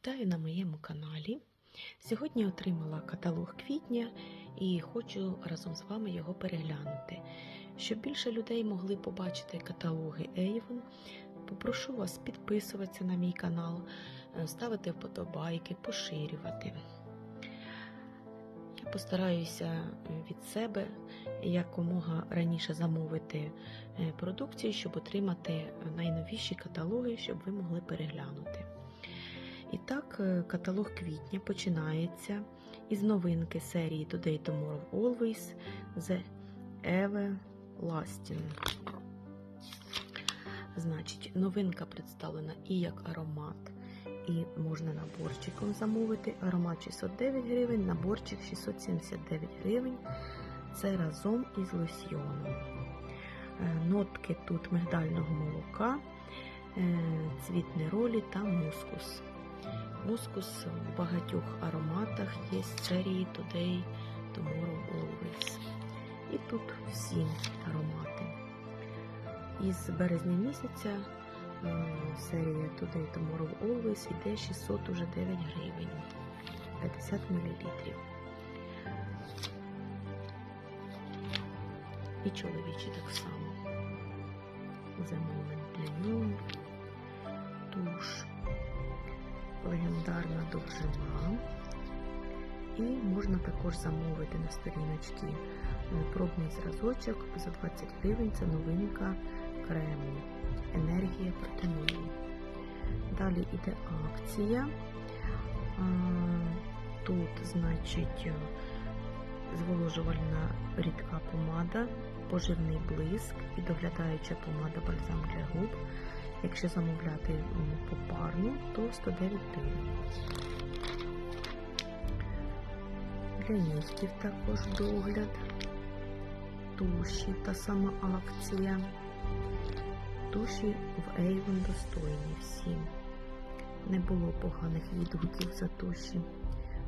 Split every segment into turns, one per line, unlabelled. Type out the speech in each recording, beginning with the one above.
Вітаю на моєму каналі. Сьогодні отримала каталог квітня і хочу разом з вами його переглянути. Щоб більше людей могли побачити каталоги Avon, попрошу вас підписуватися на мій канал, е, ставити вподобайки, поширювати. Я постараюся е, від себе якомога раніше замовити е, продукцію, щоб отримати найновіші каталоги, щоб ви могли переглянути. І так, е, каталог квітня починається із новинки серії Today Tomorrow Always The Everlasting. Значить, новинка представлена і як аромат, і можна наборчиком замовити. Аромат 609 гривень, наборчик 679 гривень. Це разом із лосьйоном. Е, Нотки тут мигдального молока, е, цвіт неролі та мускус. Мускус в багатьох ароматах є серії Today, Tomorrow, Always. І тут всі аромати. Із березня місяця е, серія Today, Tomorrow, Always йде 609 гривень, 50 мл. І чоловічі так само. Moment для нього, туш легендарна довжина. І можна також замовити на сторіночці пробний зразочок за 20 гривень. Це новинка крему. Енергія протеину. Далі йде акція. Тут, значить, зволожувальна рідка помада, поживний блиск і доглядаюча помада бальзам для губ. Якщо замовляти попарну, то 109 гривень. Для нігтів також догляд, туші та сама акція. Туші в Avon достойні всі. Не було поганих відгуків за туші.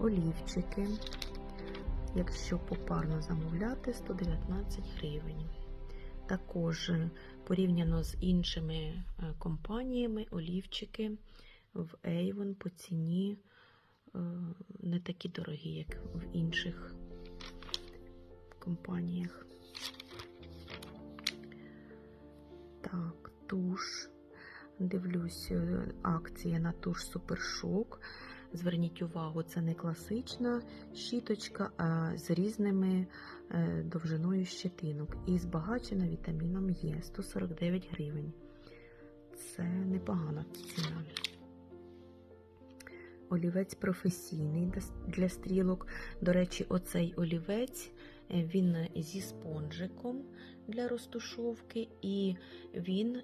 Олівчики. Якщо попарно замовляти, 119 гривень. Також порівняно з іншими компаніями, олівчики в Avon по ціні не такі дорогі, як в інших компаніях. Так, туш. Дивлюсь, акція на туш Супершок. Зверніть увагу, це не класична щіточка, а з різними довжиною щетинок і збагачена вітаміном Е 149 гривень. Це непогана ціна. Олівець професійний для стрілок. До речі, оцей олівець він зі спонжиком для розтушовки, і він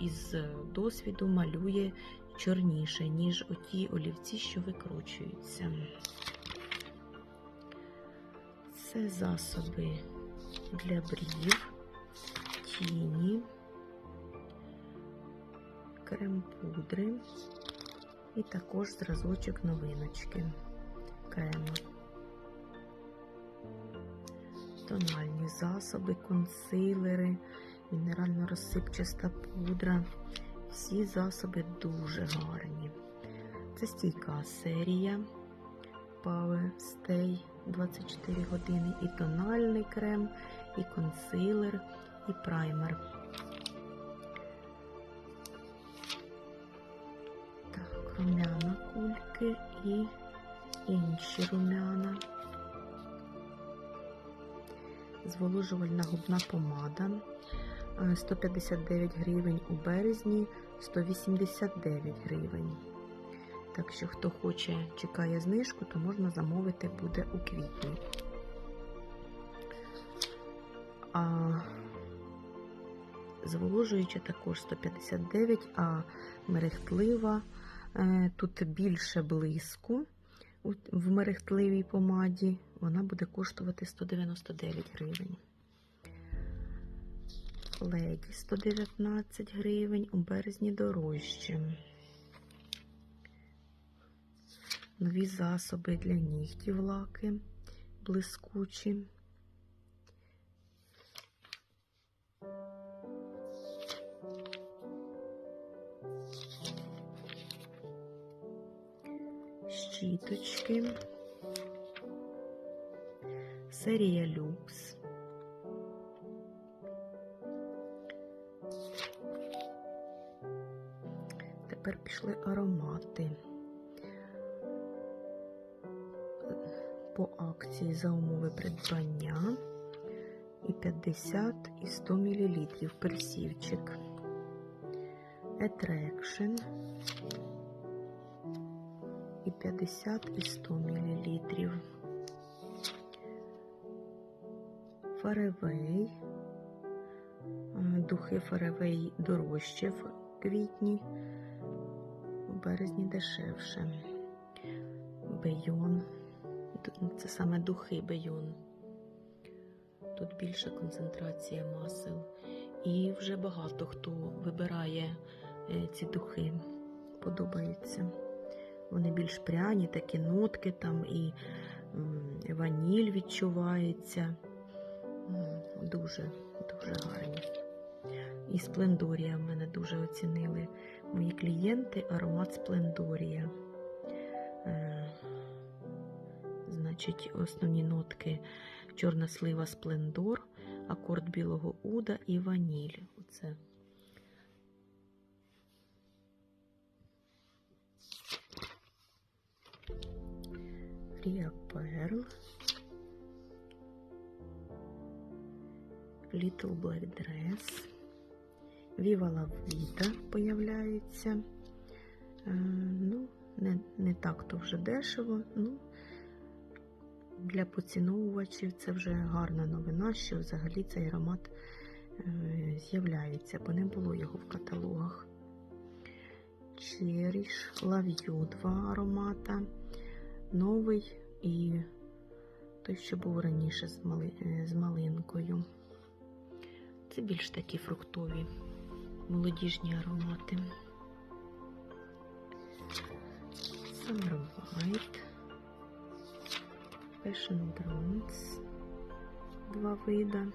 із досвіду малює чорніше, ніж оті олівці, що викручуються. Це засоби для брів, тіні, крем-пудри і також зразочок новиночки крема. Тональні засоби, консилери, мінерально-розсипчаста пудра. Всі засоби дуже гарні. Це стійка серія Power Stay 24 години, і тональний крем, і консилер, і праймер. Так, румяна кульки і інші румяна. Зволожувальна губна помада 159 гривень у березні, 189 гривень. Так що, хто хоче, чекає знижку, то можна замовити буде у квітні. А зволожуюча також 159, а мерехтлива. Тут більше блиску в мерехтливій помаді. Вона буде коштувати 199 гривень. Леді 119 гривень, у березні дорожче. Нові засоби для нігтів лаки блискучі. щіточки. Серія люкс. Тепер пішли аромати. По акції за умови придбання і 50 і 100 мл персівчик. Attraction і 50 і 100 мл. Фаревей. Духи Фаревей дорожче в квітні, у березні дешевше. Бейон. Це саме духи бейон. Тут більша концентрація масел. І вже багато хто вибирає ці духи. Подобається. Вони більш пряні, такі нотки там і ваніль відчувається. Дуже, дуже гарні. І Сплендорія в мене дуже оцінили мої клієнти аромат Сплендорія. Значить, основні нотки чорна слива Сплендор, акорд білого уда і ваніль. Оце. Рія Перл. Little Black Dress. Viva La Vida появляється. Е, ну, не, не так то вже дешево. Ну, для поціновувачів це вже гарна новина, що взагалі цей аромат е, з'являється, бо не було його в каталогах. Love You, два аромата. Новий і той, що був раніше з, мали, з малинкою. Це більш такі фруктові, молодіжні аромати. Summer White, Passion Bronze, два вида.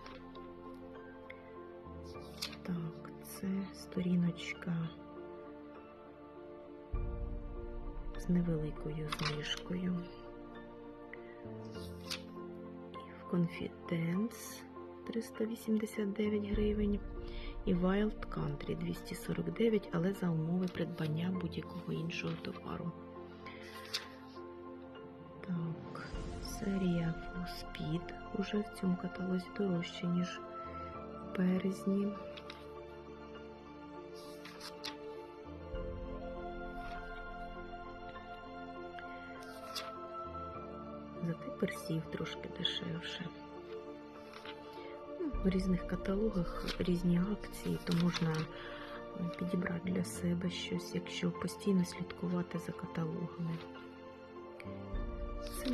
Так, це сторіночка з невеликою знижкою. В Confidence 389 гривень. І Wild Country 249, але за умови придбання будь-якого іншого товару. Full Speed уже в цьому каталозі дорожче, ніж в березні. Зате персів трошки дешевше. В різних каталогах різні акції, то можна підібрати для себе щось, якщо постійно слідкувати за каталогами. Це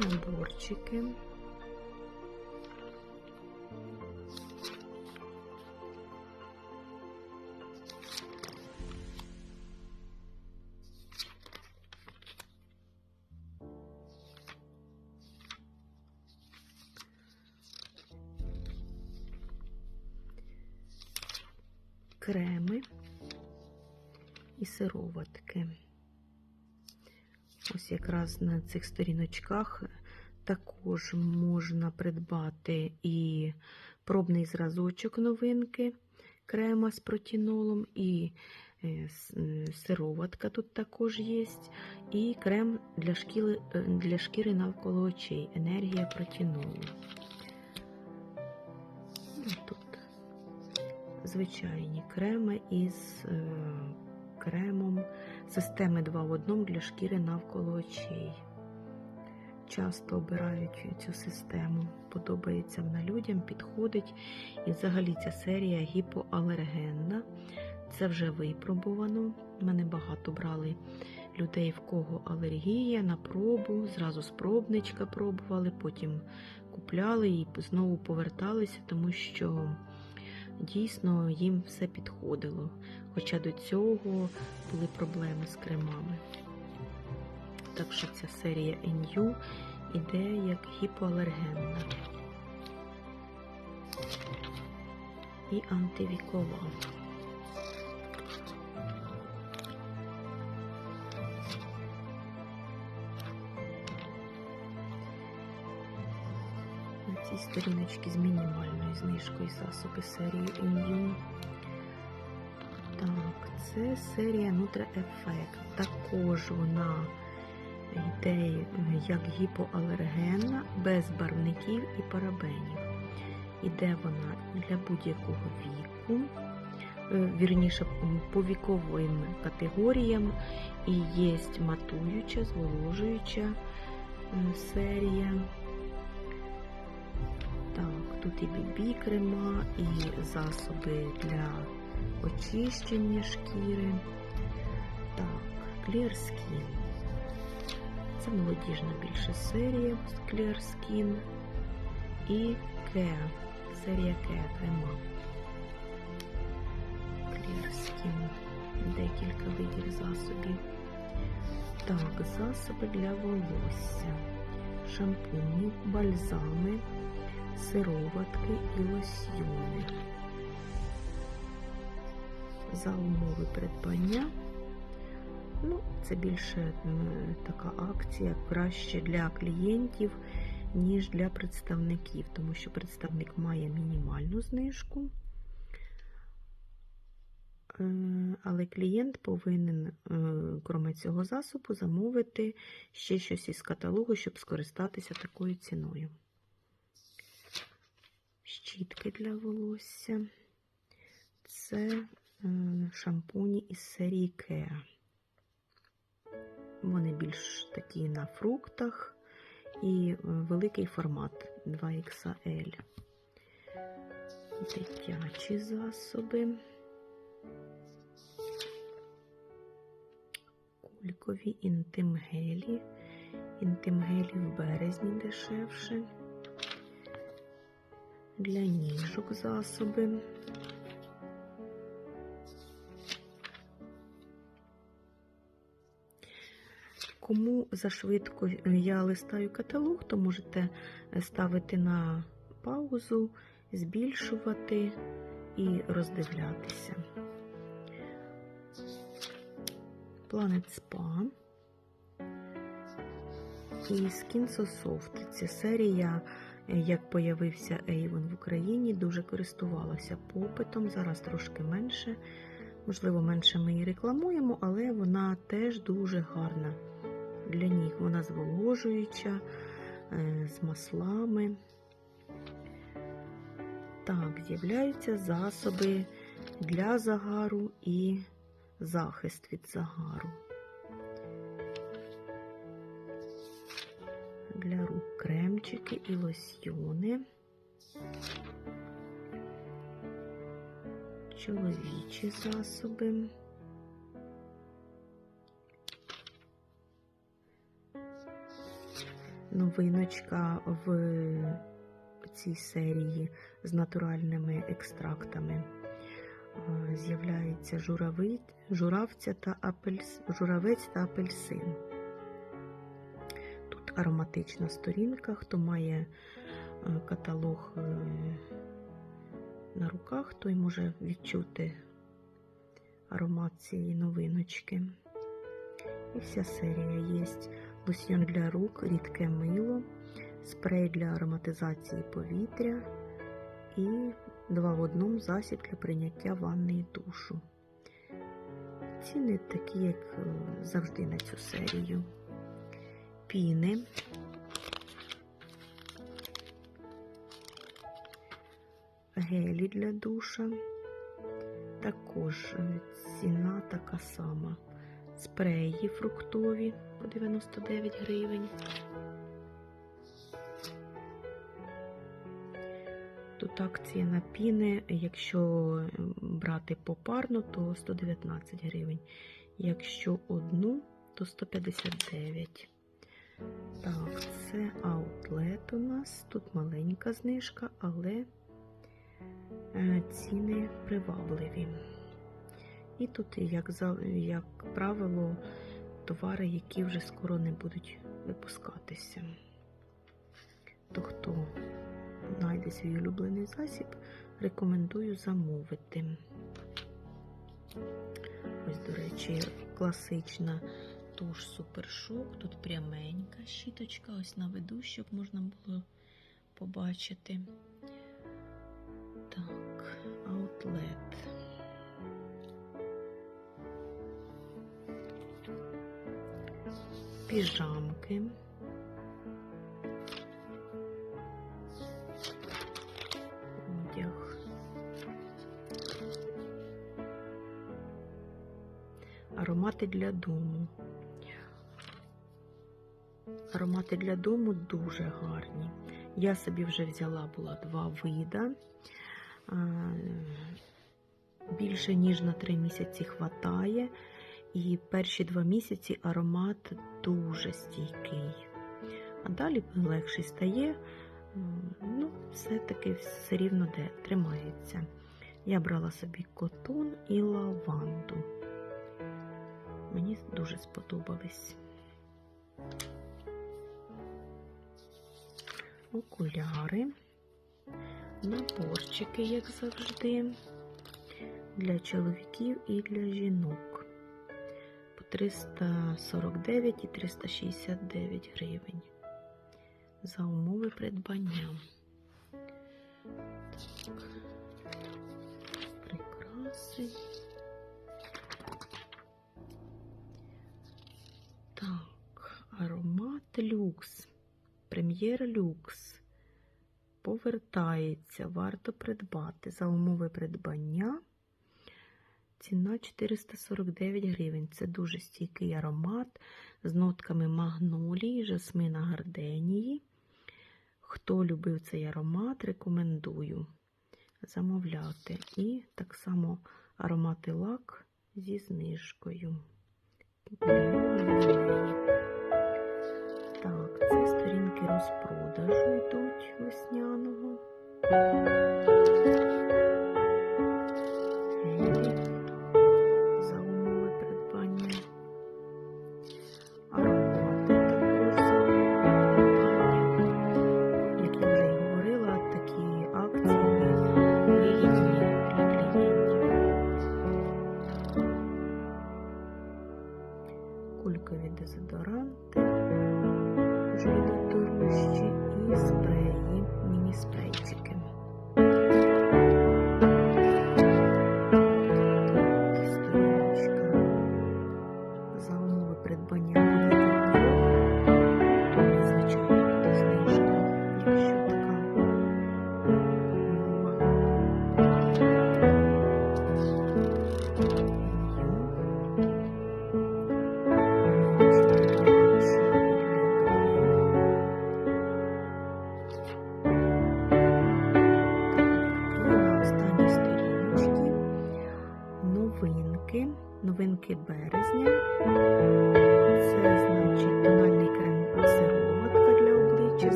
креми і сироватки. Ось якраз на цих сторіночках також можна придбати і пробний зразочок новинки крема з протінолом, і сироватка тут також є, і крем для шкіри, для шкіри навколо очей, енергія протінолу. Тут звичайні креми із е, кремом системи 2 в 1 для шкіри навколо очей. Часто обирають цю систему, подобається вона людям, підходить. І взагалі ця серія гіпоалергенна. Це вже випробувано. Мене багато брали людей, в кого алергія на пробу. Зразу з пробничка пробували, потім купляли і знову поверталися, тому що дійсно їм все підходило. Хоча до цього були проблеми з кремами. Так що ця серія NU іде як гіпоалергенна і антивікова. Цій сторіночці з мінімальною знижкою засоби серії Immune. Так, це серія Nutra Effect. Також вона йде е, як гіпоалергенна, без барвників і парабенів. Іде вона для будь-якого віку, е, вірніше по віковим категоріям, і є матуюча, зволожуюча серія. Тут і бібі крема, і засоби для очищення шкіри. Так, Clear Skin. Це молодіжна більше серія Clear Skin. І Care. Серія Care крема. Clear Skin. Декілька видів засобів. Так, засоби для волосся. Шампуні, бальзами, сироватки і лосьйони. За умови придбання. Ну, це більше така акція краще для клієнтів, ніж для представників, тому що представник має мінімальну знижку. Е, Але клієнт повинен, е, крім цього засобу, замовити ще щось із каталогу, щоб скористатися такою ціною. Щітки для волосся. Це е, шампуні із серії Care. Вони більш такі на фруктах і е, великий формат 2XL. Дитячі засоби. Кулькові інтимгелі. Інтимгелі в березні дешевше. Для ніжок засоби. Кому зашвидко я листаю каталог, то можете ставити на паузу, збільшувати і роздивлятися. Planet Spa і Skin So Soft. Це серія, як появився Avon в Україні, дуже користувалася попитом, зараз трошки менше. Можливо, менше ми її рекламуємо, але вона теж дуже гарна для ніг. Вона зволожуюча, е, з маслами. Так, з'являються засоби для загару і захист від загару. Для рук кремчики і лосьйони. Чоловічі засоби. Новиночка в цій серії з натуральними екстрактами. З'являється журавий, та журавець та апельсин. Ароматична сторінка, хто має е, каталог е, на руках, той може відчути аромат цієї новиночки. І вся серія є лосьйон для рук, рідке мило, спрей для ароматизації повітря і два в одному засіб для прийняття ванни і душу. Ціни такі, як е, завжди на цю серію. Піни. Гелі для душа. Також е, ціна така сама. Спреї фруктові по 99 гривень. Тут акція на піни, якщо брати попарно, то 119 гривень. Якщо одну, то 159. Так, це аутлет у нас. Тут маленька знижка, але е, ціни привабливі. І тут, як, як правило, товари, які вже скоро не будуть випускатися. То хто знайде свій улюблений засіб, рекомендую замовити. Ось, до речі, класична туш супершок. Тут пряменька щіточка, ось наведу, щоб можна було побачити. Так, аутлет. Піжамки. Одяг. Аромати для дому. Аромати для дому дуже гарні. Я собі вже взяла була два вида. Більше ніж на три місяці хватає. І перші два місяці аромат дуже стійкий. А далі легший стає, ну, все-таки все рівно де тримається. Я брала собі котон і лаванду. Мені дуже сподобались. Окуляри, наборчики, як завжди, для чоловіків і для жінок. По 349 і 369 гривень за умови придбання. Так. Прикраси. Так, аромат люкс. Прем'єр люкс. Повертається, варто придбати за умови придбання. Ціна 449 гривень. Це дуже стійкий аромат з нотками магнолії, жасмина гарденії. Хто любив цей аромат, рекомендую замовляти. І так само аромати лак зі знижкою. Сторінки розпродажу йдуть весняного.